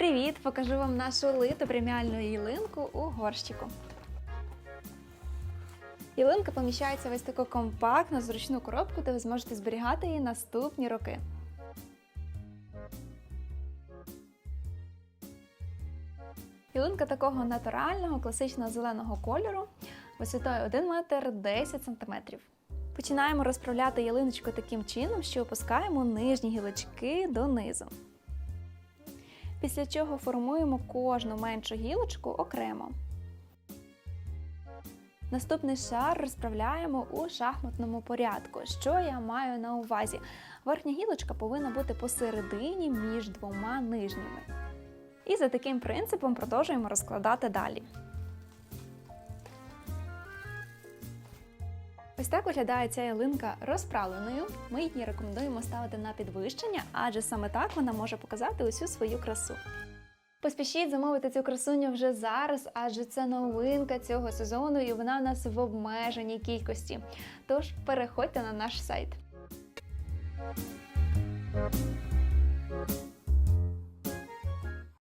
Привіт! Покажу вам нашу литу преміальну ялинку у горщику. Ялинка поміщається в ось таку компактну, зручну коробку, де ви зможете зберігати її наступні роки. Ялинка такого натурального, класичного зеленого кольору, висотою 1 метр 10 см. Починаємо розправляти ялиночку таким чином, що опускаємо нижні гілочки донизу. Після чого формуємо кожну меншу гілочку окремо. Наступний шар розправляємо у шахматному порядку. Що я маю на увазі? Верхня гілочка повинна бути посередині між двома нижніми. І за таким принципом продовжуємо розкладати далі. Ось так виглядає ця ялинка розправленою. Ми її рекомендуємо ставити на підвищення, адже саме так вона може показати усю свою красу. Поспішіть замовити цю красуню вже зараз, адже це новинка цього сезону і вона в нас в обмеженій кількості. Тож переходьте на наш сайт.